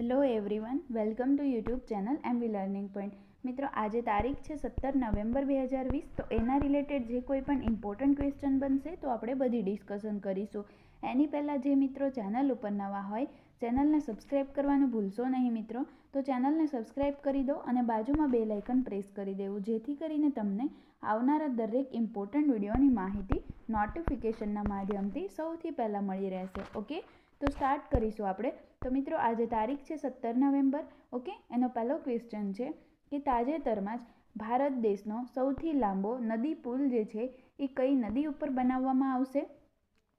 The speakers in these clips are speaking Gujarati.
Hello everyone welcome to YouTube channel M V learning point મિત્રો, આજે તારીખ છે સત્તર નવેમ્બર બે હજાર વીસ, તો એના રિલેટેડ જે કોઈ પણ ઇમ્પોર્ટન્ટ ક્વેશ્ચન બનશે, તો આપણે બધી ડિસ્કશન કરીશું. એની પહેલાં જે મિત્રો ચેનલ ઉપર નવા હોય ચેનલને સબસ્ક્રાઇબ કરવાનું ભૂલશો નહીં મિત્રો. તો ચેનલને સબસ્ક્રાઈબ કરી દો અને બાજુમાં બે લાઇકન પ્રેસ કરી દેવું, જેથી કરીને તમને આવનારા દરેક ઇમ્પોર્ટન્ટ વિડીયોની માહિતી નોટિફિકેશનના માધ્યમથી સૌથી પહેલાં મળી રહેશે. ઓકે તો સ્ટાર્ટ કરીશું આપણે. તો મિત્રો, આજે તારીખ છે સત્તર નવેમ્બર, ઓકે? એનો પહેલો ક્વેશ્ચન છે કે તાજેતરમાં જ ભારત દેશનો સૌથી લાંબો નદી પુલ જે છે, એ કઈ નદી ઉપર બનાવવામાં આવશે?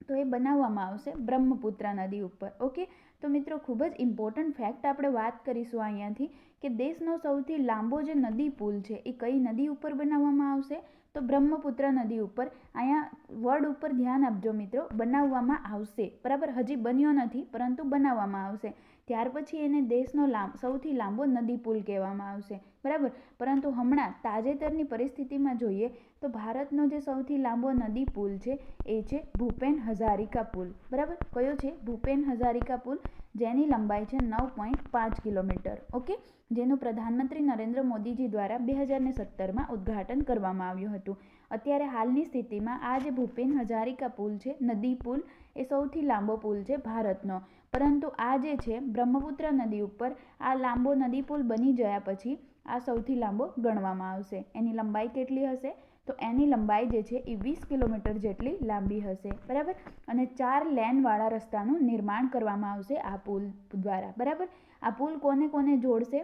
તો એ બનાવવામાં આવશે બ્રહ્મપુત્રા નદી ઉપર, ઓકે? તો મિત્રો, ખૂબ જ ઇમ્પોર્ટન્ટ ફેક્ટ આપણે વાત કરીશું અહીંયાથી કે દેશનો સૌથી લાંબો જે નદી પુલ છે, એ કઈ નદી ઉપર બનાવવામાં આવશે? તો બ્રહ્મપુત્ર નદી ઉપર. અહીંયા વર્ડ ઉપર ધ્યાન આપજો મિત્રો, બનાવવામાં આવશે. બરાબર, હજી બન્યો નથી, પરંતુ બનાવવામાં આવશે. ત્યાર પછી એને દેશનો લાંબ, સૌથી લાંબો નદી પુલ કહેવામાં આવશે. બરાબર? પરંતુ હમણાં તાજેતરની પરિસ્થિતિમાં જોઈએ તો ભારતનો જે સૌથી લાંબો નદી પુલ છે, એ છે ભૂપેન હઝારિકા પુલ. બરાબર? કયો છે? ભૂપેન હઝારિકા પુલ. જેની લંબાઈ છે નવ પોઈન્ટ પાંચ કિલોમીટર, ઓકે? જેનું પ્રધાનમંત્રી નરેન્દ્ર મોદીજી દ્વારા બે હજાર ને સત્તરમાં ઉદ્ઘાટન કરવામાં આવ્યું હતું. અત્યારે હાલની સ્થિતિમાં આ જે ભૂપેન હજારિકા પુલ છે, નદી પુલ, એ સૌથી લાંબો પુલ છે ભારતનો. પરંતુ આ જે છે, બ્રહ્મપુત્ર નદી ઉપર આ લાંબો નદી પુલ બની ગયા પછી આ સૌથી લાંબો ગણવામાં આવશે. એની લંબાઈ કેટલી હશે? તો એની લંબાઈ જે છે એ વીસ કિલોમીટર જેટલી લાંબી હશે, બરાબર? અને ચાર લેનવાળા રસ્તાનું નિર્માણ કરવામાં આવશે આ પુલ દ્વારા, બરાબર? આ પુલ કોને કોને જોડશે?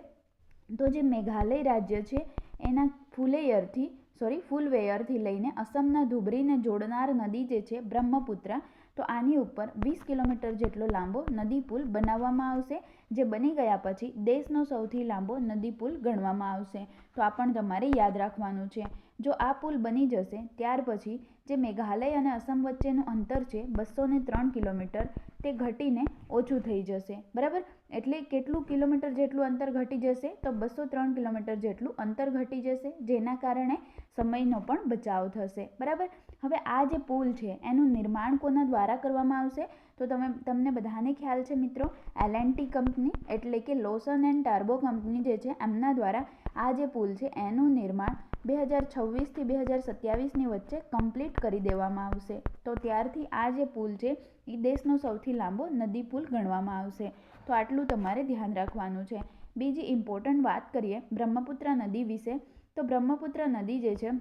તો જે મેઘાલય રાજ્ય છે, એના ફુલેયરથી, સોરી, ફૂલવેયરથી લઈને અસમના ધુબરીને જોડનાર નદી જે છે બ્રહ્મપુત્રા, તો આની ઉપર વીસ કિલોમીટર જેટલો લાંબો નદી પુલ બનાવવામાં આવશે. જે બની ગયા પછી દેશનો સૌથી લાંબો નદી પુલ ગણવામાં આવશે. તો આ પણ તમારે યાદ રાખવાનું છે. જો આ પુલ બની જશે, ત્યાર પછી જે મેઘાલય અને અસમ વચ્ચેનું અંતર છે બસો ત્રણ કિલોમીટર, તે ઘટીને ઓછું થઈ જશે. બરાબર? એટલે કેટલું કિલોમીટર જેટલું અંતર ઘટી જશે તો બસો ત્રણ કિલોમીટર જેટલું અંતર ઘટી જશે, જેના કારણે સમયનો પણ બચાવ થશે. બરાબર? હવે આ જે પુલ છે, એનું નિર્માણ કોના દ્વારા કરવામાં આવશે? તો તમે, તમને બધાને ખ્યાલ છે મિત્રો એલ કંપની, એટલે કે લોસન એન્ડ ટાર્બો કંપની જે છે, એમના દ્વારા આ જે પુલ છે, એનું નિર્માણ બે હજાર છવ્વીસથી બે હજાર સત્યાવીસની વચ્ચે કમ્પ્લીટ કરી દેવામાં આવશે. તો ત્યારથી આ જે પુલ છે એ દેશનો સૌથી લાંબો નદી પુલ ગણવામાં આવશે. તો આટલું તમારે ધ્યાન રાખવાનું છે. બીજી ઇમ્પોર્ટન્ટ વાત કરીએ બ્રહ્મપુત્રા નદી વિશે. તો બ્રહ્મપુત્રા નદી જે છે,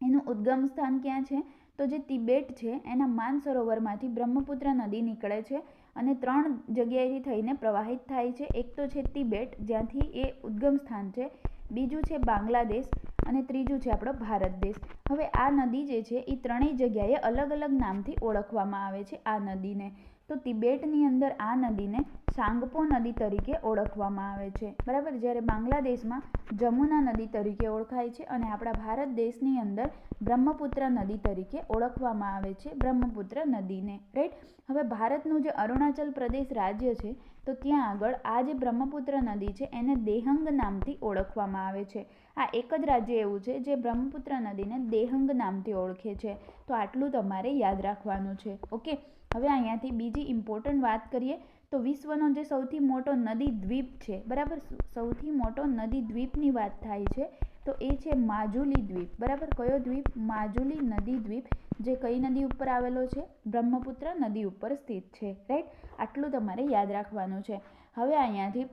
એનું ઉદ્ગમ સ્થાન ક્યાં છે? તો જે તિબેટ છે, એના માનસરોવરમાંથી બ્રહ્મપુત્રા નદી નીકળે છે અને ત્રણ જગ્યાએથી થઈને પ્રવાહિત થાય છે. એક તો છે તિબેટ, જ્યાંથી એ ઉદ્ગમ સ્થાન છે. બીજું છે બાંગ્લાદેશ અને ત્રીજું છે આપણો ભારત દેશ. હવે આ નદી જે છે, એ ત્રણેય જગ્યાએ અલગ અલગ નામથી ઓળખવામાં આવે છે આ નદીને. તો તિબેટની અંદર આ નદીને સાંગપો નદી તરીકે ઓળખવામાં આવે છે. બરાબર? જ્યારે બાંગ્લાદેશમાં જમુના નદી તરીકે ઓળખાય છે અને આપણા ભારત દેશની અંદર બ્રહ્મપુત્ર નદી તરીકે ઓળખવામાં આવે છે બ્રહ્મપુત્ર નદીને. રાઈટ હવે ભારતનું જે અરુણાચલ પ્રદેશ રાજ્ય છે, તો ત્યાં આગળ આ જે બ્રહ્મપુત્ર નદી છે, એને દેહંગ નામથી ઓળખવામાં આવે છે. આ એક જ રાજ્ય એવું છે જે બ્રહ્મપુત્ર નદીને દેહંગ નામથી ઓળખે છે. તો આટલું તમારે યાદ રાખવાનું છે. ઓકે હવે અહીંયાથી બીજી ઇમ્પોર્ટન્ટ વાત કરીએ, તો વિશ્વનો જે સૌથી મોટો નદી દ્વીપ છે, બરાબર? સૌથી મોટો નદી દ્વીપની વાત થાય છે, તો એ છે માજુલી દ્વીપ, બરાબર? કયો દ્વીપ? માજુલી નદી દ્વીપ, જે કઈ નદી ઉપર આવેલો છે? બ્રહ્મપુત્ર નદી ઉપર સ્થિત છે રાઈટ આટલું તમારે યાદ રાખવાનું છે. હવે અહીંયાથી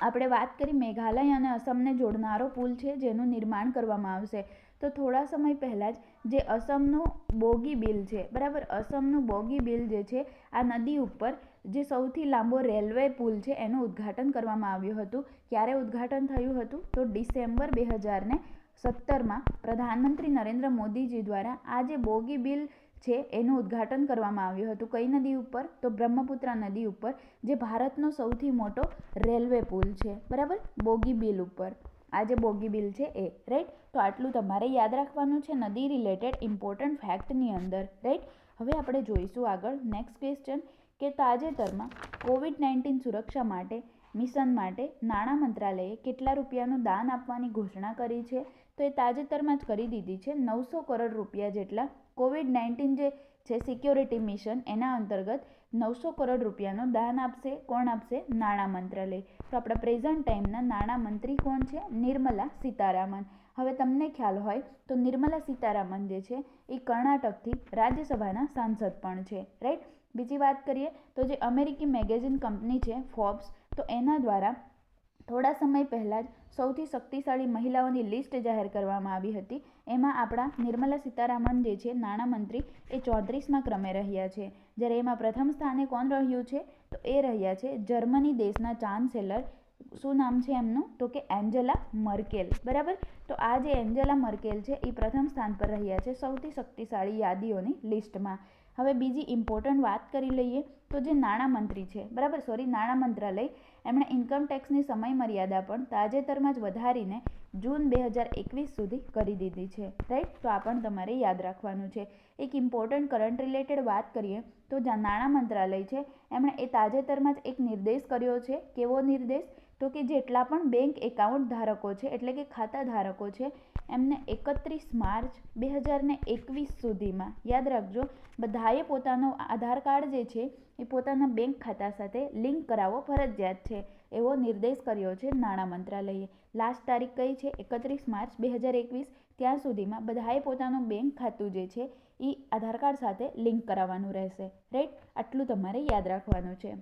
આપણે વાત કરી મેઘાલય અને અસમને જોડનારો પુલ છે, જેનું નિર્માણ કરવામાં આવશે. તો થોડા સમય પહેલાં જ જે અસમનું બોગી બિલ છે, બરાબર? અસમનું બોગી બિલ જે છે, આ નદી ઉપર જે સૌથી લાંબો રેલવે પુલ છે, એનું ઉદ્ઘાટન કરવામાં આવ્યું હતું. ક્યારે ઉદ્ઘાટન થયું હતું? તો ડિસેમ્બર બે હજારને સત્તરમાં પ્રધાનમંત્રી નરેન્દ્ર મોદીજી દ્વારા આ જે બોગી બિલ છે, એનું ઉદ્ઘાટન કરવામાં આવ્યું હતું. કઈ નદી ઉપર? તો બ્રહ્મપુત્રા નદી ઉપર, જે ભારતનો સૌથી મોટો રેલવે પુલ છે, બરાબર? બોગી બિલ ઉપર. આ જે બોગી બિલ છે એ રાઈટ તો આટલું તમારે યાદ રાખવાનું છે નદી રિલેટેડ ઇમ્પોર્ટન્ટ ફેક્ટની અંદર રાઈટ હવે આપણે જોઈશું આગળ નેક્સ્ટ ક્વેશ્ચન કે તાજેતરમાં કોવિડ નાઇન્ટીન સુરક્ષા માટે, મિશન માટે નાણાં મંત્રાલયે કેટલા રૂપિયાનું દાન આપવાની ઘોષણા કરી છે? તો એ તાજેતરમાં જ કરી દીધી છે. નવસો કરોડ રૂપિયા જેટલા કોવિડ નાઇન્ટીન જે છે સિક્યોરિટી મિશન એના અંતર્ગત નવસો કરોડ રૂપિયાનું દાન આપશે. કોણ આપશે? નાણાં મંત્રાલય. તો આપણા પ્રેઝન્ટ ટાઈમના નાણાં મંત્રી કોણ છે? નિર્મલા સીતારામન. હવે તમને ખ્યાલ હોય તો નિર્મલા સીતારામન જે છે એ કર્ણાટકથી રાજ્યસભાના સાંસદ પણ છે રાઈટ બીજી વાત કરીએ તો જે અમેરિકી મેગેઝિન કંપની છે, ફોર્બ્સ, તો એના દ્વારા થોડા સમય પહેલાં જ સૌથી શક્તિશાળી મહિલાઓની લિસ્ટ જાહેર કરવામાં આવી હતી. એમાં આપણા નિર્મલા સીતારામન જે છે નાણામંત્રી એ ચોત્રીસમાં ક્રમે રહ્યા છે. જ્યારે એમાં પ્રથમ સ્થાને કોણ રહ્યું છે? તો એ રહ્યા છે જર્મની દેશના ચાન્સેલર. શું નામ છે એમનું? તો કે એન્જેલા મર્કેલ. બરાબર? તો આ જે એન્જેલા મર્કેલ છે એ પ્રથમ સ્થાન પર રહ્યા છે સૌથી શક્તિશાળી યાદીઓની લિસ્ટમાં. હવે બીજી ઇમ્પોર્ટન્ટ વાત કરી લઈએ તો જે નાણામંત્રી છે, બરાબર? સોરી નાણાં મંત્રાલય એમણે ઇન્કમ ટેક્સની સમય મર્યાદા પણ તાજેતરમાં જ વધારીને જૂન બે હજાર એકવીસ સુધી કરી દીધી છે. રાઈટ તો આ પણ તમારે યાદ રાખવાનું છે. એક ઇમ્પોર્ટન્ટ કરંટ રિલેટેડ વાત કરીએ, તો જ્યાં નાણાં મંત્રાલય છે, એમણે એ તાજેતરમાં જ એક નિર્દેશ કર્યો છે. કેવો નિર્દેશ? તો કે જેટલા પણ બેંક એકાઉન્ટ ધારકો છે, એટલે કે ખાતા ધારકો છે, એમને એકત્રીસ માર્ચ બે હજાર ને એકવીસ સુધીમાં, યાદ રાખજો, બધાએ પોતાનો આધાર કાર્ડ જે છે, એ પોતાના બેંક ખાતા સાથે લિંક કરાવવો ફરજિયાત છે. એવો નિર્દેશ કર્યો છે નાણાં મંત્રાલયે. લાસ્ટ તારીખ કઈ છે? એકત્રીસ માર્ચ બે હજાર એકવીસ. ત્યાં સુધીમાં બધાએ પોતાનું બેંક ખાતું જે છે એ આધાર કાર્ડ સાથે લિંક કરાવવાનું રહેશે. રાઈટ? આટલું તમારે યાદ રાખવાનું છે.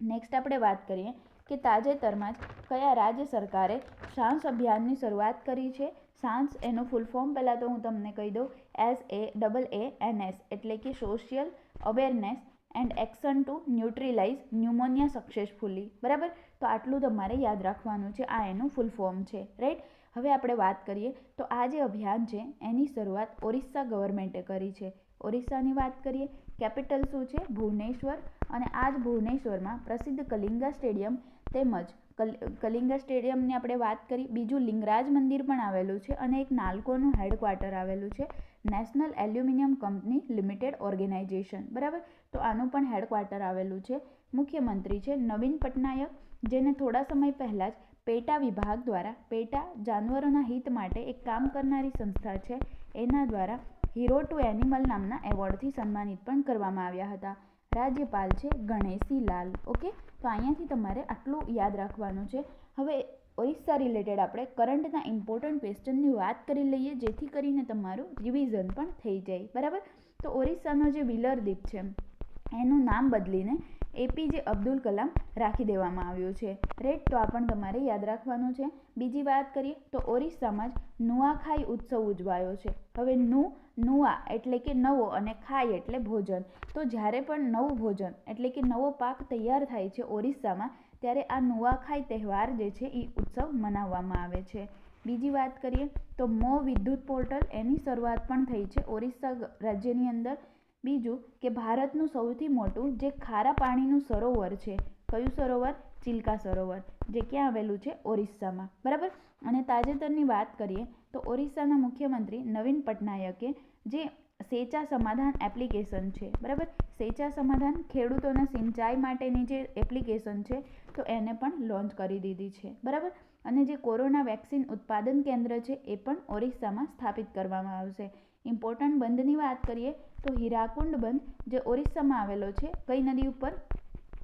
નેક્સ્ટ આપણે વાત કરીએ કે તાજેતરમાં જ કયા રાજ્ય સરકારે સાંસ અભિયાનની શરૂઆત કરી છે? સાંસ એનું ફૂલ ફોર્મ પહેલાં તો હું તમને કહી દઉં. S A double A N S એટલે કે social awareness and action to neutralise pneumonia successfully બરાબર? તો આટલું તમારે યાદ રાખવાનું છે, આ એનું ફૂલ ફોર્મ છે રાઈટ હવે આપણે વાત કરીએ, તો આ જે અભિયાન છે, એની શરૂઆત ઓરિસ્સા ગવર્મેન્ટે કરી છે. ઓરિસ્સાની વાત કરીએ કેપિટલ શું છે? ભુવનેશ્વર અને આ જ ભુવનેશ્વરમાં પ્રસિદ્ધ કલિંગા સ્ટેડિયમ તેમજ કલિંગા સ્ટેડિયમની આપણે વાત કરી, બીજું લિંગરાજ મંદિર પણ આવેલું છે અને એક નાલ્કોનું હેડક્વાર્ટર આવેલું છે national aluminium company limited organisation બરાબર? તો આનું પણ હેડક્વાર્ટર આવેલું છે. મુખ્યમંત્રી છે નવીન પટનાયક, જેને થોડા સમય પહેલાં જ પેટા વિભાગ દ્વારા, પેટા જાનવરોના હિત માટે એક કામ કરનારી સંસ્થા છે, એના દ્વારા હીરો ટુ એનિમલ નામના એવોર્ડથી સન્માનિત પણ કરવામાં આવ્યા હતા. રાજ્યપાલ છે ગણેશી લાલ ઓકે? તો અહીંયાથી તમારે આટલું યાદ રાખવાનું છે. હવે ઓરિસ્સા રિલેટેડ આપણે કરંટના ઇમ્પોર્ટન્ટ ક્વેશ્ચનની વાત કરી લઈએ, જેથી કરીને તમારું રિવિઝન પણ થઈ જાય. બરાબર? તો ઓરિસ્સાનો જે વિલર દ્વીપ છે, એનું નામ બદલીને એપીજે અબ્દુલ કલામ રાખી દેવામાં આવ્યું છે. રેટ તો આ પણ તમારે યાદ રાખવાનું છે. બીજી વાત કરીએ તો ઓરિસ્સામાં જ નુઆખાઈ ઉત્સવ ઉજવાયો છે. હવે નુ, નુઆ એટલે કે નવો અને ખાઈ એટલે ભોજન. તો જ્યારે પણ નવું ભોજન એટલે કે નવો પાક તૈયાર થાય છે ઓરિસ્સામાં, ત્યારે આ નુઆખાઈ તહેવાર જે છે એ ઉત્સવ મનાવવામાં આવે છે. બીજી વાત કરીએ તો મો વિદ્યુત પોર્ટલ એની શરૂઆત પણ થઈ છે ઓરિસ્સા રાજ્યની અંદર. બીજું કે ભારતનું સૌથી મોટું જે ખારા પાણીનું સરોવર છે, કયું સરોવર? ચિલ્કા સરોવર, જે ક્યાં આવેલું છે? ઓરિસ્સામાં. બરાબર? અને તાજેતરની વાત કરીએ તો ઓરિસ્સાના મુખ્યમંત્રી નવીન પટનાયકે જે સેચા સમાધાન એપ્લિકેશન છે, બરાબર? સેચા સમાધાન ખેડૂતોના સિંચાઈ માટેની જે એપ્લિકેશન છે, તો એને પણ લોન્ચ કરી દીધી છે, બરાબર? અને જે કોરોના વેક્સિન ઉત્પાદન કેન્દ્ર છે, એ પણ ઓરિસ્સામાં સ્થાપિત કરવામાં આવશે. ઇમ્પોર્ટન્ટ બંધની વાત કરીએ તો હીરાકુંડ બંધ જે ઓરિસ્સામાં આવેલો છે, કઈ નદી ઉપર?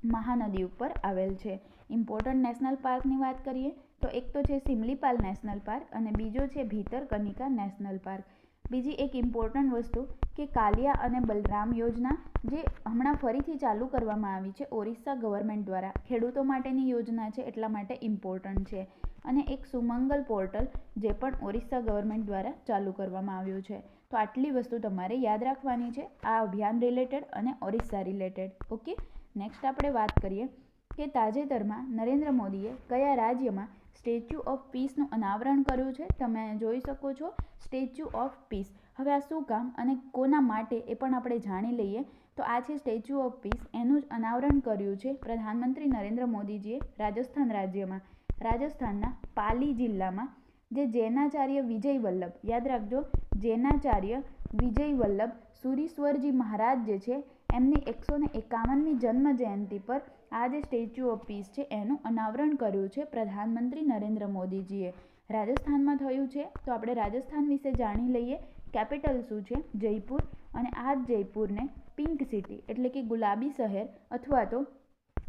મહાનદી ઉપર આવેલ છે. ઇમ્પોર્ટન્ટ નેશનલ પાર્કની વાત કરીએ તો એક તો છે સિમલીપાલ નેશનલ પાર્ક અને બીજો છે ભીતરકનિકા નેશનલ પાર્ક. બીજી એક ઇમ્પોર્ટન્ટ વસ્તુ કે કાલિયા અને બલરામ યોજના જે હમણાં ફરીથી ચાલુ કરવામાં આવી છે ઓરિસ્સા ગવર્મેન્ટ દ્વારા. ખેડૂતો માટેની યોજના છે, એટલા માટે ઇમ્પોર્ટન્ટ છે. અને એક સુમંગલ પોર્ટલ જે પણ ઓરિસ્સા ગવર્મેન્ટ દ્વારા ચાલુ કરવામાં આવ્યું છે. તો આટલી વસ્તુ તમારે યાદ રાખવાની છે. આ અભિયાન રિલેટેડ અને ઓરિસ્સા રિલેટેડ ઓકે નેક્સ્ટ આપણે વાત કરીએ કે તાજેતરમાં નરેન્દ્ર મોદીએ કયા રાજ્યમાં સ્ટેચ્યુ ઓફ પીસનું અનાવરણ કર્યું છે? તમે જોઈ શકો છો, સ્ટેચ્યુ ઓફ પીસ. હવે આ શું કામ અને કોના માટે એ પણ આપણે જાણી લઈએ. તો આ છે સ્ટેચ્યુ ઓફ પીસ. એનું જ અનાવરણ કર્યું છે પ્રધાનમંત્રી નરેન્દ્ર મોદીજીએ રાજસ્થાન રાજ્યમાં. રાજસ્થાનના પાલી જિલ્લામાં, જે જૈનાચાર્ય વિજય વલ્લભ, યાદ રાખજો, જૈનાચાર્ય વિજય વલ્લભ સુરીશ્વરજી મહારાજ જે છે, એમની એકસો ને એકાવનમી જન્મ જયંતિ પર આ જે સ્ટેચ્યુ ઓફ પીસ છે. એનું અનાવરણ કર્યું છે પ્રધાનમંત્રી નરેન્દ્ર મોદીજીએ. રાજસ્થાનમાં થયું છે? તો આપણે રાજસ્થાન વિશે જાણી લઈએ, કેપિટલ શું છે? જયપુર. અને આ જયપુરને પિંક સિટી એટલે કે ગુલાબી શહેર અથવા તો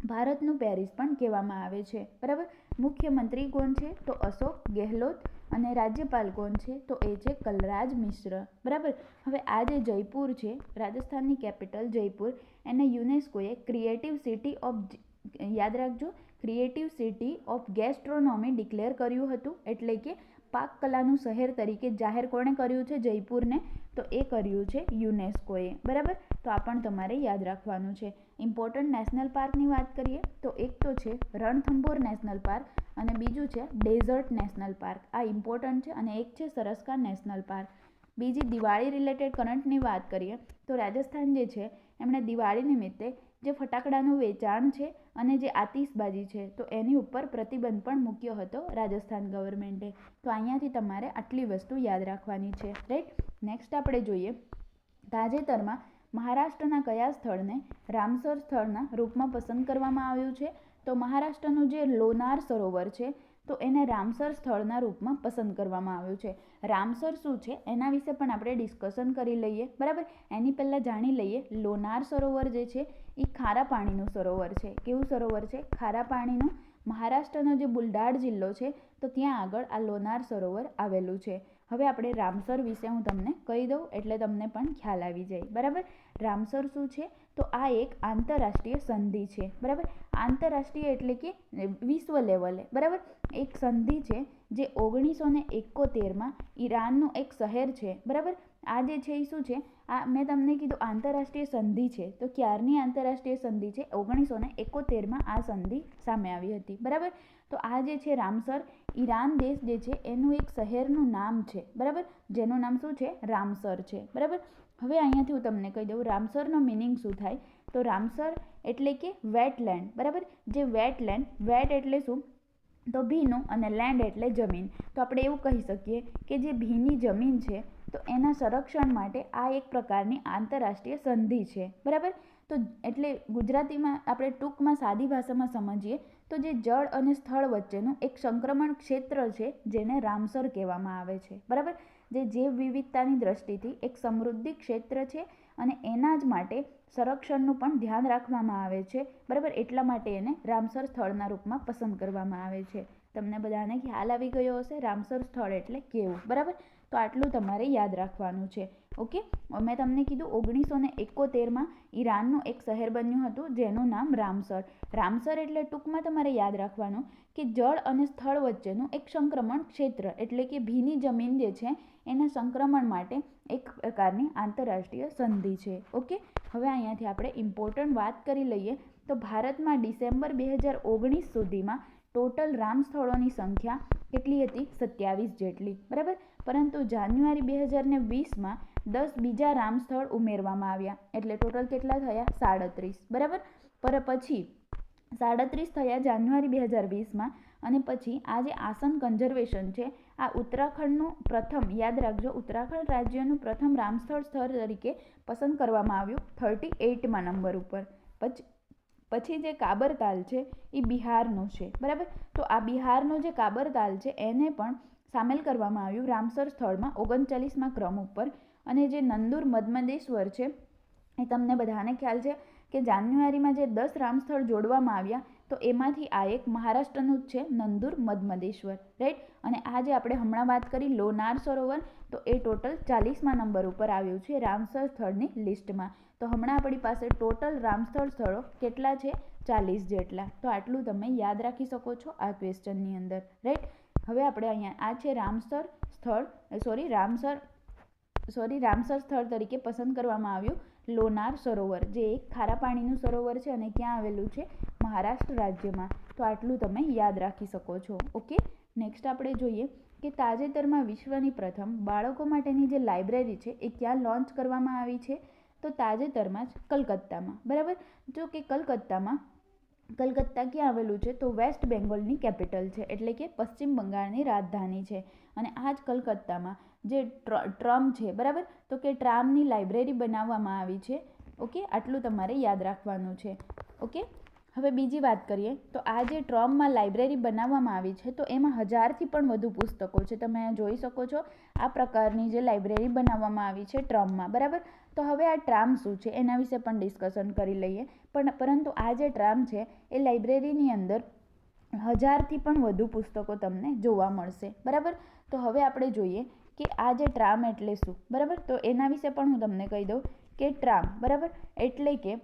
ભારતનું પેરિસ પણ કહેવામાં આવે છે. બરાબર? મુખ્યમંત્રી કોણ છે? તો અશોક ગેહલોત અને રાજ્યપાલ કોણ છે? તો એ છે કલરાજ મિશ્ર. બરાબર? હવે આ જે જયપુર છે, રાજસ્થાનની કેપિટલ જયપુર, એને યુનેસ્કોએ ક્રિએટિવ સિટી ઓફ યાદ રાખજો creative city of gastronomy declare કર્યું હતું, એટલે કે પાક કલાનું શહેર તરીકે જાહેર કોણે કર્યું છે? જયપુરને. તો એ કર્યું છે યુનેસ્કોએ. બરાબર? તો આ પણ તમારે યાદ રાખવાનું છે. ઇમ્પોર્ટન્ટ નેશનલ પાર્કની વાત કરીએ, તો એક તો છે રણથંભોર નેશનલ પાર્ક અને બીજું છે ડેઝર્ટ નેશનલ પાર્ક. આ ઇમ્પોર્ટન્ટ છે અને એક છે સરસકા નેશનલ પાર્ક. બીજી દિવાળી રિલેટેડ કરંટની વાત કરીએ, તો રાજસ્થાન જે છે, એમણે દિવાળી નિમિત્તે જે ફટાકડાનું વેચાણ છે અને જે આતિશબાજી છે, તો એની ઉપર પ્રતિબંધ પણ મૂક્યો હતો રાજસ્થાન ગવર્મેન્ટે તો અહીંયાથી તમારે આટલી વસ્તુ યાદ રાખવાની છે. રાઈટ નેક્સ્ટ આપણે જોઈએ તાજેતરમાં મહારાષ્ટ્રના કયા સ્થળને રામસર સ્થળના રૂપમાં પસંદ કરવામાં આવ્યું છે? તો મહારાષ્ટ્રનું જે લોનાર સરોવર છે, તો એને રામસર સ્થળના રૂપમાં પસંદ કરવામાં આવ્યું છે. રામસર શું છે? એના વિશે પણ આપણે ડિસ્કશન કરી લઈએ. બરાબર? એની પહેલાં જાણી લઈએ. લોનાર સરોવર જે છે એ ખારા પાણીનું સરોવર છે. કેવું સરોવર છે? ખારા પાણીનું મહારાષ્ટ્રનો જે બુલડાડ જિલ્લો છે, તો ત્યાં આગળ આ લોનાર સરોવર આવેલું છે. હવે આપણે રામસર વિશે હું તમને કહી દઉં, એટલે તમને પણ ખ્યાલ આવી જાય. બરાબર? રામસર શું છે? તો આ એક આંતરરાષ્ટ્રીય સંધિ છે. બરાબર? આંતરરાષ્ટ્રીય એટલે કે વિશ્વ લેવલે. બરાબર? એક સંધિ છે જે ઓગણીસો ને એકોતેરમાં ઈરાનનું એક શહેર છે. બરાબર? આ જે છે એ શું છે? આ મેં તમને કીધું આંતરરાષ્ટ્રીય સંધિ છે, તો ક્યારની આંતરરાષ્ટ્રીય સંધિ છે? ઓગણીસો ને એકોતેરમાં આ સંધિ સામે આવી હતી. બરાબર? તો આ જે છે રામસર, ઈરાન દેશ જે છે, એનું એક શહેરનું નામ છે. બરાબર? જેનું નામ શું છે? રામસર છે. બરાબર? હવે અહીંયાથી હું તમને કહી દઉં, રામસરનો મિનિંગ શું થાય? તો રામસર એટલે કે વેટલેન્ડ બરાબર? જે વેટલેન્ડ વેટ એટલે શું? તો ભીનું અને લેન્ડ એટલે જમીન. તો આપણે એવું કહી શકીએ કે જે ભીની જમીન છે તો એના સંરક્ષણ માટે આ એક પ્રકારની આંતરરાષ્ટ્રીય સંધિ છે. બરાબર? તો એટલે ગુજરાતીમાં આપણે ટૂંકમાં સાદી ભાષામાં સમજીએ તો જે જળ અને સ્થળ વચ્ચેનું એક સંક્રમણ ક્ષેત્ર છે જેને રામસર કહેવામાં આવે છે. બરાબર? જે જૈવ વિવિધતાની દ્રષ્ટિથી એક સમૃદ્ધિ ક્ષેત્ર છે અને એના જ માટે સંરક્ષણનું પણ ધ્યાન રાખવામાં આવે છે. બરાબર? એટલા માટે એને રામસર સ્થળના રૂપમાં પસંદ કરવામાં આવે છે. તમને બધાને ખ્યાલ આવી ગયો હશે રામસર સ્થળ એટલે કેવું. બરાબર? તો આટલું તમારે યાદ રાખવાનું છે, ઓકે? મેં તમને કીધું ઓગણીસો ને એકોતેરમાં ઈરાનનું એક શહેર બન્યું હતું, જેનું નામ રામસર. રામસર એટલે ટૂંકમાં તમારે યાદ રાખવાનું કે જળ અને સ્થળ વચ્ચેનું એક સંક્રમણ ક્ષેત્ર, એટલે કે ભીની જમીન જે છે, એના સંક્રમણ માટે એક પ્રકારની આંતરરાષ્ટ્રીય સંધિ છે, ઓકે? હવે અહીંયાથી આપણે ઇમ્પોર્ટન્ટ વાત કરી લઈએ. તો ભારતમાં ડિસેમ્બર બે હજાર ઓગણીસ સુધીમાં ટોટલ રામ સ્થળોની સંખ્યા કેટલી હતી? સત્યાવીસ જેટલી, બરાબર? પરંતુ જાન્યુઆરી બે હજાર ને વીસમાં દસ બીજા રામ સ્થળ ઉમેરવામાં આવ્યા. એટલે ટોટલ કેટલા થયા? સાડત્રીસ. બરાબર? પર પછી સાડત્રીસ થયા જાન્યુઆરી બે હજાર વીસમાં અને પછી આ જે આસન કન્ઝર્વેશન છે, આ ઉત્તરાખંડનું પ્રથમ, યાદ રાખજો, ઉત્તરાખંડ રાજ્યનું પ્રથમ રામસ્થળ સ્થળ તરીકે પસંદ કરવામાં આવ્યું થર્ટી એઇટમાં નંબર ઉપર. પછી પછી જે કાબર તાલ છે, એ બિહારનું છે. બરાબર? તો આ બિહારનો જે કાબર તાલ છે, એને પણ સામેલ કરવામાં આવ્યું. રામસર સ્થળમાં ઓગણચાલીસમાં ક્રમ ઉપર અને જે નંદુર મદમદેશ્વર છે, એ તમને બધાને ખ્યાલ છે કે જાન્યુઆરીમાં જે દસ રામસ્થળ જોડવામાં આવ્યા, તો એમાંથી આ એક મહારાષ્ટ્રનું જ છે, નંદુર મદમદેશ્વર રાઈટ અને આ જે આપણે હમણાં વાત કરી, લોનાર સરોવર, તો એ ટોટલ ચાલીસમાં નંબર ઉપર આવ્યું છે રામસર સ્થળની લિસ્ટમાં. તો હમણાં આપણી પાસે ટોટલ રામસ્થળ સ્થળો કેટલા છે? ચાલીસ જેટલા. તો આટલું તમે યાદ રાખી શકો છો આ ક્વેશ્ચનની અંદર રાઈટ હવે આપણે અહીંયા, આ છે રામસર સ્થળ સોરી રામસર સોરી રામસર સ્થળ તરીકે પસંદ કરવામાં આવ્યું. લોનાર સરોવર, જે એક ખારા પાણીનું સરોવર છે અને ક્યાં આવેલું છે મહારાષ્ટ્ર રાજ્યમાં. તો આટલું તમે યાદ રાખી શકો છો. ઓકે? નેક્સ્ટ આપણે જોઈએ કે તાજેતરમાં વિશ્વની પ્રથમ બાળકો માટેની જે લાઇબ્રેરી છે એ ક્યાં લોન્ચ કરવામાં આવી છે? તો તાજેતરમાં જ કલકત્તામાં. બરાબર? જો કે કલકત્તામાં કલકત્તા ક્યાં આવેલું છે, તો વેસ્ટ બેંગોલની કેપિટલ છે, એટલે કે પશ્ચિમ બંગાળની રાજધાની છે. અને આ જ કલકત્તામાં જે ટ્રમ છે, બરાબર? તો કે ટ્રામની લાઇબ્રેરી બનાવવામાં આવી છે. ઓકે? આટલું તમારે યાદ રાખવાનું છે. ઓકે? હવે બીજી વાત કરીએ, તો આ જે ટ્રમમાં લાઇબ્રેરી બનાવવામાં આવી છે, તો એમાં હજારથી પણ વધુ પુસ્તકો છે. તમે જોઈ શકો છો, આ પ્રકારની જે લાઇબ્રેરી બનાવવામાં આવી છે ટ્રમમાં, બરાબર? તો હવે આ ટ્રામ શું છે, એના વિશે પણ ડિસ્કશન કરી લઈએ. પણ પરંતુ આ જે ટ્રામ છે, એ લાઇબ્રેરીની અંદર હજારથી પણ વધુ પુસ્તકો તમને જોવા મળશે, બરાબર? તો હવે આપણે જોઈએ કે આ જે ટ્રામ એટલે શું, બરાબર? તો એના વિશે પણ હું તમને કહી દઉં કે ટ્રામ, બરાબર? એટલે કે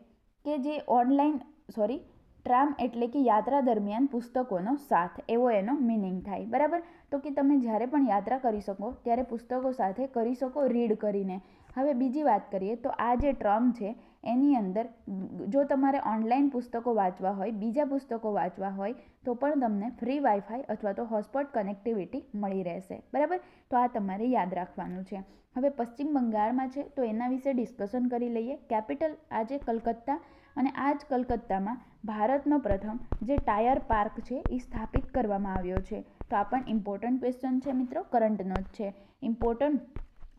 કે જે ઓનલાઈન, સોરી ટ્રામ એટલે કે યાત્રા દરમિયાન પુસ્તકોનો સાથ, એવો એનો મિનિંગ થાય. બરાબર? તો કે તમે જ્યારે પણ યાત્રા કરી શકો, ત્યારે પુસ્તકો સાથે કરી શકો રીડ કરીને. હવે બીજી વાત કરીએ, તો આ જે ટ્રમ છે, એની અંદર જો તમારે ઓનલાઈન પુસ્તકો વાંચવા હોય, બીજા પુસ્તકો વાંચવા હોય, તો પણ તમને ફ્રી વાઈફાઈ અથવા તો હોટસ્પોટ કનેક્ટિવિટી મળી રહેશે. બરાબર? તો આ તમારે યાદ રાખવાનું છે. હવે પશ્ચિમ બંગાળમાં છે, તો એના વિશે ડિસ્કશન કરી લઈએ. કેપિટલ આજે કલકત્તા. અને આ જ કલકત્તામાં ભારતનો પ્રથમ જે ટાયર પાર્ક છે એ સ્થાપિત કરવામાં આવ્યો છે. તો આ પણ ઇમ્પોર્ટન્ટ ક્વેશ્ચન છે મિત્રો કરંટનો જ છે. ઇમ્પોર્ટન્ટ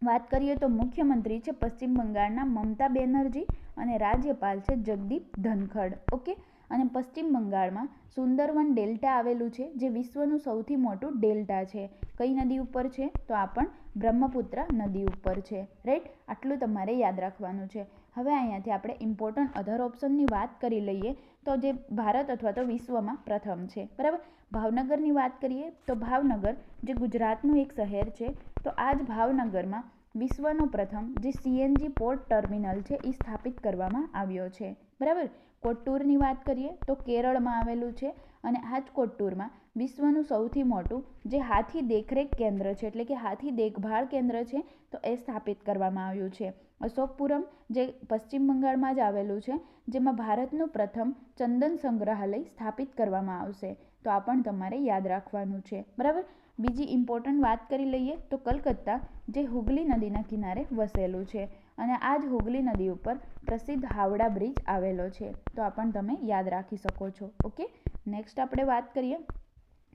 વાત કરીએ તો મુખ્યમંત્રી છે પશ્ચિમ બંગાળના મમતા બેનર્જી અને રાજ્યપાલ છે જગદીપ ધનખડ, ઓકે? અને પશ્ચિમ બંગાળમાં સુંદરવન ડેલ્ટા આવેલું છે, જે વિશ્વનું સૌથી મોટું ડેલ્ટા છે. કઈ નદી ઉપર છે? તો આ પણ બ્રહ્મપુત્ર નદી ઉપર છે. રાઈટ આટલું તમારે યાદ રાખવાનું છે. હવે અહીંયાથી આપણે ઇમ્પોર્ટન્ટ અધર ઓપ્શનની વાત કરી લઈએ તો જે ભારત અથવા તો વિશ્વમાં પ્રથમ છે, બરાબર? ભાવનગરની વાત કરીએ તો ભાવનગર જે ગુજરાતનું એક શહેર છે, તો આ જ ભાવનગરમાં વિશ્વનો પ્રથમ જે સીએનજી પોર્ટ ટર્મિનલ છે એ સ્થાપિત કરવામાં આવ્યો છે, બરાબર? કોટ્ટૂરની વાત કરીએ તો કેરળમાં આવેલું છે અને આ જ કોટ્ટૂરમાં વિશ્વનું સૌથી મોટું જે હાથી દેખરેખ કેન્દ્ર છે, એટલે કે હાથી દેખભાળ કેન્દ્ર છે, તો એ સ્થાપિત કરવામાં આવ્યું છે. અશોકપુરમ, જે પશ્ચિમ બંગાળમાં જ આવેલું છે, જેમાં ભારતનું પ્રથમ ચંદન સંગ્રહાલય સ્થાપિત કરવામાં આવશે. તો આ પણ તમારે યાદ રાખવાનું છે. બરાબર? બીજી ઇમ્પોર્ટન્ટ વાત કરી લઈએ તો કલકત્તા, જે હુગલી નદીના કિનારે વસેલું છે અને આ જ હુગલી નદી ઉપર પ્રસિદ્ધ હાવડા બ્રિજ આવેલો છે. તો આ પણ તમે યાદ રાખી શકો છો. ઓકે નેક્સ્ટ આપણે વાત કરીએ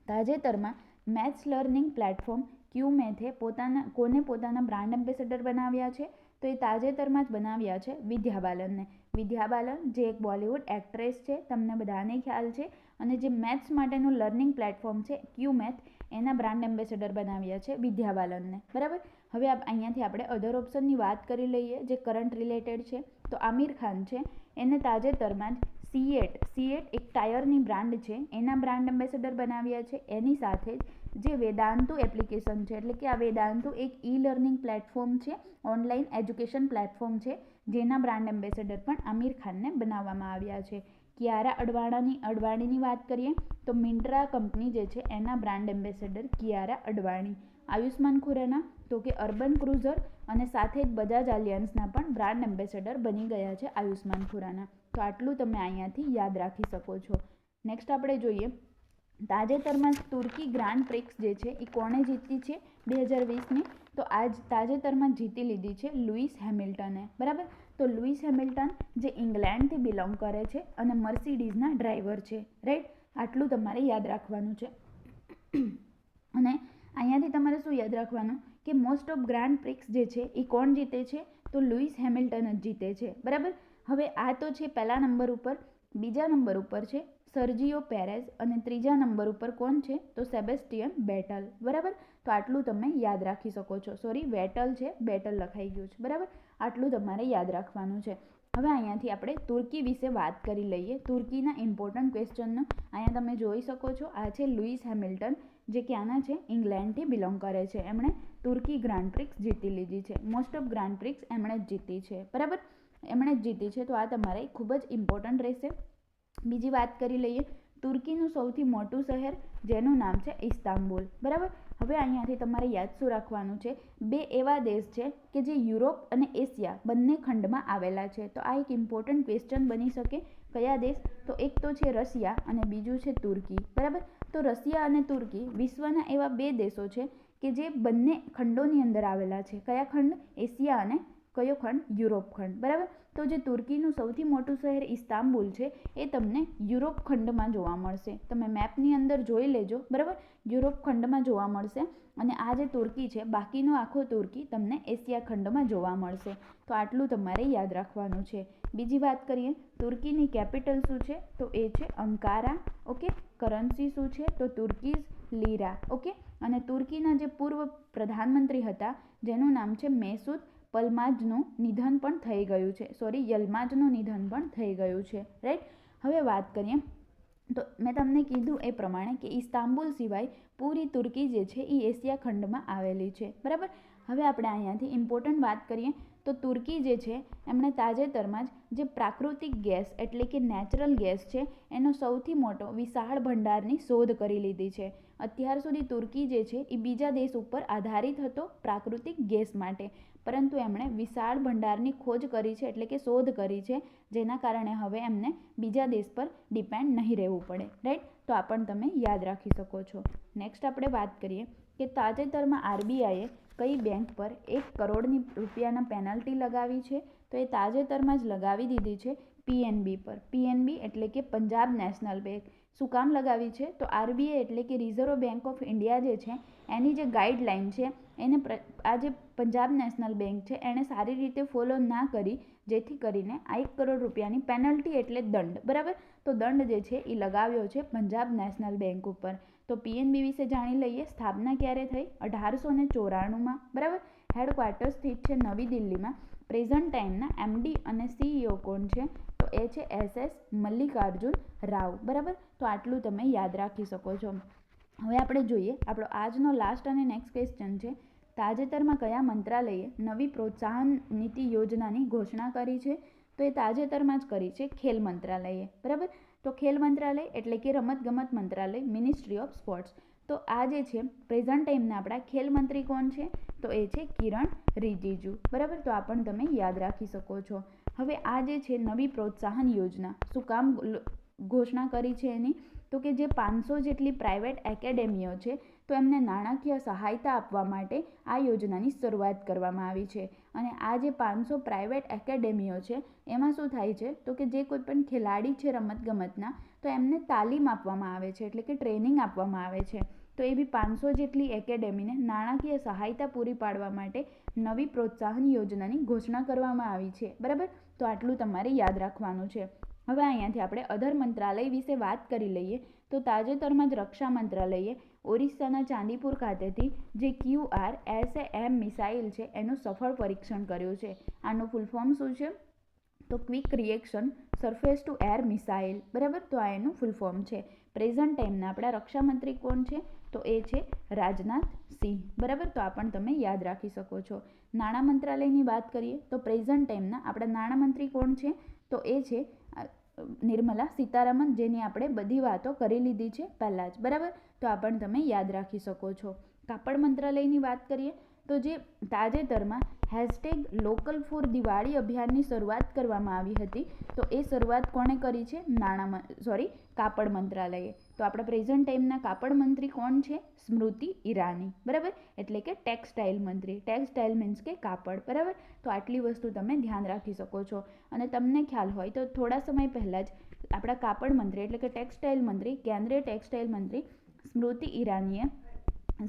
તાજેતરમાં મેથ્સ લર્નિંગ પ્લેટફોર્મ ક્યુ મેથે પોતાના, કોને પોતાના બ્રાન્ડ એમ્બેસેડર બનાવ્યા છે? તો એ તાજેતરમાં જ બનાવ્યા છે વિદ્યા બાલનને વિદ્યા બાલન જે એક બોલિવૂડ એક્ટ્રેસ છે, તમને બધાને ખ્યાલ છે. અને જે મેથ્સ માટેનું લર્નિંગ પ્લેટફોર્મ છે ક્યુ મેથ એના બ્રાન્ડ એમ્બેસેડર બનાવ્યા છે વિદ્યા બાલનને બરાબર? હવે અહીંયાથી આપણે અધર ઓપ્શનની વાત કરી લઈએ, જે કરંટ રિલેટેડ છે. તો આમિર ખાન છે, એને તાજેતરમાં જ સીએટ સીએટ એક ટાયરની બ્રાન્ડ છે, એના બ્રાન્ડ એમ્બેસેડર બનાવ્યા છે, એની સાથે જ જે વેદાંતુ એપ્લિકેશન છે, એટલે કે આ વેદાંતુ એક ઈ લર્નિંગ પ્લેટફોર્મ છે, ઓનલાઈન એજ્યુકેશન પ્લેટફોર્મ છે, જેના બ્રાન્ડ એમ્બેસેડર પણ આમિર ખાનને બનાવવામાં આવ્યા છે. કિયારા અડવાણાની, અડવાણીની વાત કરીએ, તો મિન્ટ્રા કંપની જે છે, એના બ્રાન્ડ એમ્બેસેડર કિયારા અડવાણી. આયુષ્માન ખુરાના, તો કે અર્બન ક્રુઝર, અને સાથે જ બજાજ આલિયન્સના પણ બ્રાન્ડ એમ્બેસેડર બની ગયા છે આયુષ્માન ખુરાના. તો આટલું તમે અહીંયાથી યાદ રાખી શકો છો. નેક્સ્ટ આપણે જોઈએ તાજેતરમાં તુર્કી ગ્રાન્ડ પ્રિક્સ જે છે, એ કોણે જીતી છે બે હજાર વીસની? તો આજ તાજેતરમાં જીતી લીધી છે લુઈસ હેમિલ્ટને. બરાબર? તો લુઈસ હેમિલ્ટન જે ઇંગ્લેન્ડથી બિલોંગ કરે છે અને મર્સિડીઝના ડ્રાઈવર છે. રાઈટ? આટલું તમારે યાદ રાખવાનું છે. અને અહીંયાથી તમારે શું યાદ રાખવાનું? કે મોસ્ટ ઓફ ગ્રાન્ડ પ્રિક્સ જે છે, એ કોણ જીતે છે? તો લુઈસ હેમિલ્ટન જ જીતે છે. બરાબર? હવે આ તો છે પહેલા નંબર ઉપર, બીજા નંબર ઉપર છે. સર્જીઓ પેરેઝ અને ત્રીજા નંબર ઉપર કોણ છે? તો સેબેસ્ટિયન બેટલ. બરાબર? તો આટલું તમે યાદ રાખી શકો છો. સોરી વેટલ છે. બેટલ લખાઈ ગયું છે. બરાબર? આટલું તમારે યાદ રાખવાનું છે. હવે અહીંયાથી આપણે તુર્કી વિશે વાત કરી લઈએ. તુર્કીના ઇમ્પોર્ટન્ટ ક્વેશ્ચનનો અહીંયા તમે જોઈ શકો છો. આ છે લુઈસ હેમિલ્ટન, જે ક્યાંના છે? ઇંગ્લેન્ડથી બિલોંગ કરે છે. એમણે તુર્કી ગ્રાન્ડ પ્રિક્સ જીતી લીધી છે. મોસ્ટ ઓફ ગ્રાન્ડ પ્રિક્સ એમણે જ જીતી છે. બરાબર? એમણે જ જીતી છે. તો આ તમારે ખૂબ જ ઇમ્પોર્ટન્ટ રહેશે. બીજી વાત કરી લઈએ, તુર્કીનું સૌથી મોટું શહેર, જેનું નામ છે ઇસ્તાંબુલ. બરાબર? હવે અહીંયાથી તમારે યાદ શું રાખવાનું છે? બે એવા દેશ છે કે જે યુરોપ અને એશિયા બંને ખંડમાં આવેલા છે. તો આ એક ઇમ્પોર્ટન્ટ ક્વેશ્ચન બની શકે. કયા દેશ? તો એક તો છે રશિયા અને બીજું છે તુર્કી. બરાબર? તો રશિયા અને તુર્કી વિશ્વના એવા બે દેશો છે કે જે બંને ખંડોની અંદર આવેલા છે. કયા ખંડ? એશિયા અને કયો ખંડ? યુરોપ ખંડ. બરાબર? તો જે તુર્કીનું સૌથી મોટું શહેર ઇસ્તાંબુલ છે, એ તમને યુરોપ ખંડમાં જોવા મળશે. તમે મેપની અંદર જોઈ લેજો. બરાબર? યુરોપ ખંડમાં જોવા મળશે અને આ જે તુર્કી છે, બાકીનો આખો તુર્કી તમને એશિયા ખંડમાં જોવા મળશે. તો આટલું તમારે યાદ રાખવાનું છે. બીજી વાત કરીએ, તુર્કીની કેપિટલ શું છે? તો એ છે અંકારા. ઓકે? કરન્સી શું છે? તો તુર્કીઝ લીરા. ઓકે? અને તુર્કીના જે પૂર્વ પ્રધાનમંત્રી હતા, જેનું નામ છે મેસૂદ પલમાજનું નિધન પણ થઈ ગયું છે. સોરી યલમાજનું નિધન પણ થઈ ગયું છે. રાઈટ હવે વાત કરીએ. તો મેં તમને કીધું એ પ્રમાણે કે ઇસ્તાંબુલ સિવાય પૂરી તુર્કી જે છે એ એશિયા ખંડમાં આવેલી છે. બરાબર? હવે આપણે અહીંયાથી ઇમ્પોર્ટન્ટ વાત કરીએ. તો તુર્કી જે છે એમણે તાજેતરમાં જ જે પ્રાકૃતિક ગેસ એટલે કે નેચરલ ગેસ છે, એનો સૌથી મોટો વિશાળ ભંડારની શોધ કરી લીધી છે. અત્યાર સુધી તુર્કી જે છે એ બીજા દેશ ઉપર આધારિત હતો પ્રાકૃતિક ગેસ માટે. પરંતુ એમણે વિશાળ ભંડારની ખોજ કરી છે, એટલે કે શોધ કરી છે, જેના કારણે હવે એમને બીજા દેશ પર ડિપેન્ડ નહીં રહેવું પડે રાઈટ તો આ પણ તમે યાદ રાખી શકો છો. નેક્સ્ટ આપણે વાત કરીએ કે તાજેતરમાં આરબીઆઈએ કઈ બેંક પર એક કરોડની રૂપિયાના પેનલ્ટી લગાવી છે? તો એ તાજેતરમાં જ લગાવી દીધી છે પીએનબી પર. પીએનબી એટલે કે પંજાબ નેશનલ બેંક. શું કામ લગાવી છે? તો આરબીઆઈ એટલે કે રિઝર્વ બેંક ઓફ ઇન્ડિયા જે છે, એની જે ગાઈડલાઇન છે એને આ જે પંજાબ નેશનલ બેંક છે, એણે સારી રીતે ફોલો ના કરી, જેથી કરીને આ એક કરોડ રૂપિયાની પેનલ્ટી એટલે દંડ, બરાબર? તો દંડ જે છે એ લગાવ્યો છે પંજાબ નેશનલ બેંક ઉપર. તો પીએનબી વિશે જાણી લઈએ, સ્થાપના ક્યારે થઈ? અઢારસો ને ચોરાણુંમાં, બરાબર? હેડક્વાર્ટર સ્થિત છે નવી દિલ્હીમાં. પ્રેઝન્ટ ટાઈમના એમડી અને સીઈઓ કોણ છે? તો એ છે એસ એસ મલ્લિકાર્જુન રાવ, બરાબર? તો આટલું તમે યાદ રાખી શકો છો. હવે આપણે જોઈએ, આપણો આજનો લાસ્ટ અને નેક્સ્ટ ક્વેશ્ચન છે. તાજેતરમાં કયા મંત્રાલયે નવી પ્રોત્સાહન નીતિ યોજનાની ઘોષણા કરી છે? તો એ તાજેતરમાં જ કરી છે ખેલ મંત્રાલયે. બરાબર? તો ખેલ મંત્રાલય એટલે કે રમતગમત મંત્રાલય મિનિસ્ટ્રી ઓફ સ્પોર્ટ્સ તો આ જે છે પ્રેઝન્ટ ટાઈમના આપણા ખેલ મંત્રી કોણ છે? તો એ છે કિરણ રિજિજુ. બરાબર? તો આ પણ તમે યાદ રાખી શકો છો. હવે આ જે છે નવી પ્રોત્સાહન યોજના, શું કામ ઘોષણા કરી છે એની? તો કે જે પાંચસો જેટલી પ્રાઇવેટ એકેડેમીઓ છે તો એમને નાણાકીય સહાયતા આપવા માટે આ યોજનાની શરૂઆત કરવામાં આવી છે. અને આ જે પાંચસો પ્રાઇવેટ એકેડેમીઓ છે, એમાં શું થાય છે? તો કે જે કોઈ પણ ખેલાડી છે રમતગમતના, તો એમને તાલીમ આપવામાં આવે છે, એટલે કે ટ્રેનિંગ આપવામાં આવે છે. તો એવી પાંચસો જેટલી એકેડેમીને નાણાકીય સહાયતા પૂરી પાડવા માટે નવી પ્રોત્સાહન યોજનાની ઘોષણા કરવામાં આવી છે. બરાબર? તો આટલું તમારે યાદ રાખવાનું છે. હવે અહીંયાથી આપણે અધર મંત્રાલય વિશે વાત કરી લઈએ. તો તાજેતરમાં જ રક્ષા મંત્રાલયે ઓરિસ્સાના ચાંદીપુર ખાતેથી જે Q R S M missile છે, એનું સફળ પરીક્ષણ કર્યું છે. આનું ફૂલ ફોર્મ શું છે? તો quick reaction surface to air missile. બરાબર? તો આ એનું ફૂલ ફોર્મ છે. પ્રેઝન્ટ ટાઈમના આપણા રક્ષામંત્રી કોણ છે? તો એ છે રાજનાથ સિંહ. બરાબર? તો આ પણ તમે યાદ રાખી શકો છો. નાણાં મંત્રાલયની વાત કરીએ તો પ્રેઝન્ટ ટાઈમના આપણા નાણામંત્રી કોણ છે? તો એ છે નિર્મલા સીતારામન જેની આપણે બધી વાતો કરી લીધી છે પહેલાં જ. બરાબર? તો આ પણ તમે યાદ રાખી શકો છો. કાપડ મંત્રાલયની વાત કરીએ તો જે તાજેતરમાં હેશટેગ લોકલ ફોર દિવાળી અભિયાનની શરૂઆત કરવામાં આવી હતી, તો એ શરૂઆત કોણે કરી છે? નાણાં સોરી કાપડ મંત્રાલયે. તો આપણા પ્રેઝન્ટ ટાઈમના કાપડ મંત્રી કોણ છે? સ્મૃતિ ઈરાની. બરાબર? એટલે કે ટેક્સટાઇલ મંત્રી. ટેક્સટાઇલ મીન્સ કે કાપડ. બરાબર? તો આટલી વસ્તુ તમે ધ્યાન રાખી શકો છો. અને તમને ખ્યાલ હોય તો થોડા સમય પહેલાં જ આપણા કાપડ મંત્રી એટલે કે ટેક્સટાઇલ મંત્રી, કેન્દ્રીય ટેક્સટાઇલ મંત્રી સ્મૃતિ ઈરાનીએ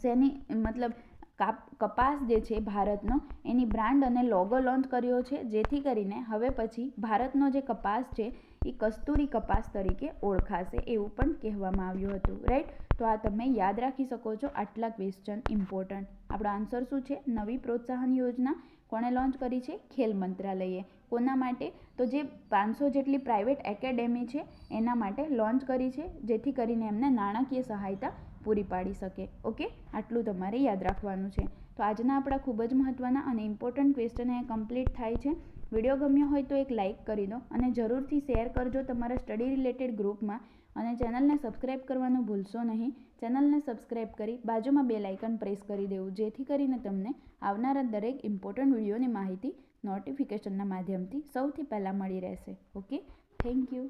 જેની મતલબ કાપ, કપાસ જે છે ભારતનો, એની બ્રાન્ડ અને લોગો લોન્ચ કર્યો છે, જેથી કરીને હવે પછી ભારતનો જે કપાસ છે એ કસ્તુરી કપાસ તરીકે ઓળખાશે એવું પણ કહેવામાં આવ્યું હતું રાઈટ તો આ તમે યાદ રાખી શકો છો આટલા ક્વેશ્ચન ઇમ્પોર્ટન્ટ આપણો આન્સર શું છે? નવી પ્રોત્સાહન યોજના કોણે લોન્ચ કરી છે? ખેલ મંત્રાલયે. કોના માટે? તો જે પાંચસો જેટલી પ્રાઇવેટ એકેડેમી છે, એના માટે લોન્ચ કરી છે, જેથી કરીને એમને નાણાકીય સહાયતા પૂરી પાડી શકે, ઓકે? આટલું તમારે યાદ રાખવાનું છે. તો આજના આપણા ખૂબ જ મહત્ત્વના અને ઇમ્પોર્ટન્ટ ક્વેશ્ચન અહીંયા કમ્પ્લીટ થાય છે. વીડિયો ગમ્યો હોય તો એક લાઇક કરી દો અને જરૂરથી શેર કરજો તમારા સ્ટડી રિલેટેડ ગ્રુપમાં અને ચેનલને સબસ્ક્રાઈબ કરવાનું ભૂલશો નહીં. ચેનલને સબસ્ક્રાઈબ કરી બાજુમાં બે લાઇકન પ્રેસ કરી દેવું, જેથી કરીને તમને આવનારા દરેક ઇમ્પોર્ટન્ટ વિડીયોની માહિતી નોટિફિકેશનના માધ્યમથી સૌથી પહેલાં મળી રહેશે, ઓકે? Thank you